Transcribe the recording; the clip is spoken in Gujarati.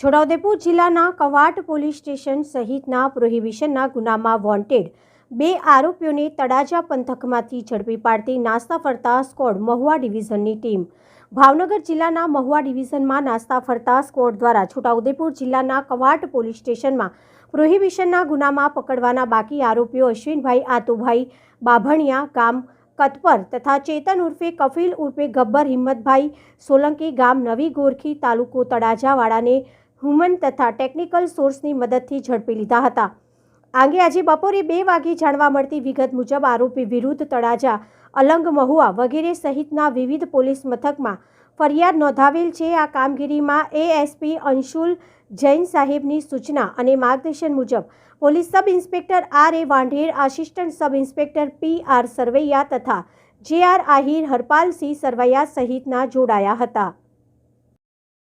છોટાઉદેપુર જિલ્લાના કવાટ પોલીસ સ્ટેશન સહિતના પ્રોહિબિશનના ગુનામાં વોન્ટેડ બે આરોપીઓને તળાજા પંથકમાંથી ઝડપી પાડતી નાસ્તા ફરતા સ્કોડ મહુવા ડિવિઝનની ટીમ. ભાવનગર જિલ્લાના મહુવા ડિવિઝનમાં નાસ્તા ફરતા સ્કોડ દ્વારા છોટાઉદેપુર જિલ્લાના કવાટ પોલીસ સ્ટેશનમાં પ્રોહિબિશનના ગુનામાં પકડવાના બાકી આરોપીઓ અશ્વિનભાઈ આતુભાઈ બાભણિયા, ગામ કતપર તથા ચેતન ઉર્ફે કફિલ ઉર્ફે ગબ્બર હિંમતભાઈ સોલંકી ગામ નવી ગોરખી તાલુકો તળાજાવાળાને હુમન તથા ટેકનિકલ સોર્સની મદદથી ઝડપી લીધા હતા. આંગે આજે બપોરે બે વાગે જાણવા મળતી વિગત મુજબ આરોપી વિરુદ્ધ તળાજા, અલંગ મહુઆ વગેરે સહિતના વિવિધ પોલીસ મથકમાં ફરિયાદ નોંધાવેલ છે. આ કામગીરીમાં એએસપી અંશુલ જૈન સાહેબની સૂચના અને માર્ગદર્શન મુજબ police sub inspector R A Vandher, assistant sub inspector P R Sarvaiya તથા જે આર આહિર હરપાલસિંહ સરવૈયા સહિતના જોડાયા હતા.